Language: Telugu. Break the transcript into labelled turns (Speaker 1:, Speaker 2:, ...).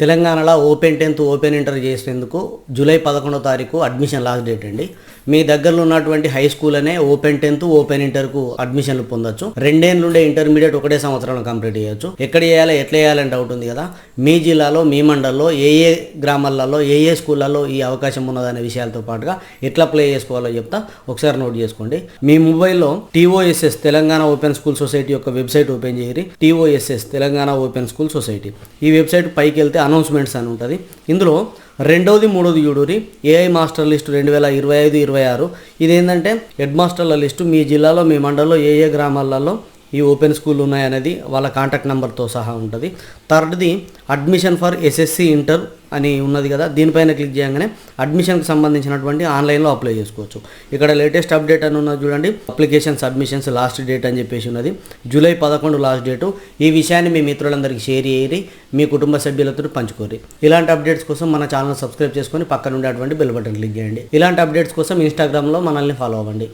Speaker 1: తెలంగాణలో ఓపెన్ టెన్త్ ఓపెన్ ఇంటర్ చేసేందుకు జూలై పదకొండో తారీఖు అడ్మిషన్ లాస్ట్ డేట్ అండి. మీ దగ్గరలో ఉన్నటువంటి హై స్కూల్ అనే ఓపెన్ టెన్త్ ఓపెన్ ఇంటర్కు అడ్మిషన్లు పొందొచ్చు. రెండేళ్ళ నుండే ఇంటర్మీడియట్ ఒకటే సంవత్సరంలో కంప్లీట్ చేయొచ్చు. ఎక్కడ చేయాలి ఎట్లా చేయాలని డౌట్ ఉంది కదా? మీ జిల్లాలో మీ మండల్లో ఏ ఏ గ్రామాలలో ఏ ఏ స్కూళ్ళలో ఈ అవకాశం ఉన్నదనే విషయాలతో పాటుగా ఎట్లా ప్లే చేసుకోవాలో చెప్తా. ఒకసారి నోట్ చేసుకోండి. మీ మొబైల్లో TOSS Telangana open school society యొక్క website open చేయరి TOSS Telangana open school society ఈ వెబ్సైట్ పైకి వెళ్తే అనౌన్స్మెంట్స్ అని ఉంటుంది. ఇందులో రెండవది మూడవది యూడూరి ఏఐ మాస్టర్ లిస్టు రెండు వేల ఇరవై ఐదు ఇరవై ఆరు. ఇదేంటంటే హెడ్ మాస్టర్ల లిస్టు మీ జిల్లాలో మీ మండలంలో ఏ ఏ గ్రామాలలో ఈ ఓపెన్ స్కూల్ ఉన్నాయనేది వాళ్ళ కాంటాక్ట్ నెంబర్తో సహా ఉంటుంది. థర్డ్ది అడ్మిషన్ ఫర్ ఎస్ఎస్సి ఇంటర్ అని ఉన్నది కదా దీనిపైన క్లిక్ చేయగానే అడ్మిషన్కి సంబంధించినటువంటి ఆన్లైన్లో అప్లై చేసుకోవచ్చు. ఇక్కడ లేటెస్ట్ అప్డేట్ అని ఉన్నది చూడండి. అప్లికేషన్ సబ్మిషన్స్ లాస్ట్ డేట్ అని చెప్పేసి ఉన్నది. జూలై పదకొండు లాస్ట్ డేటు ఈ విషయాన్ని మీ మిత్రులందరికీ షేర్ చేయరి మీ కుటుంబ సభ్యులతో పంచుకోరి ఇలాంటి అప్డేట్స్ కోసం మన ఛానల్ సబ్స్క్రైబ్ చేసుకొని పక్కన ఉండేటువంటి బెల్ బటన్ క్లిక్ చేయండి. ఇలాంటి అప్డేట్స్ కోసం ఇన్స్టాగ్రామ్లో మనల్ని ఫాలో అవ్వండి.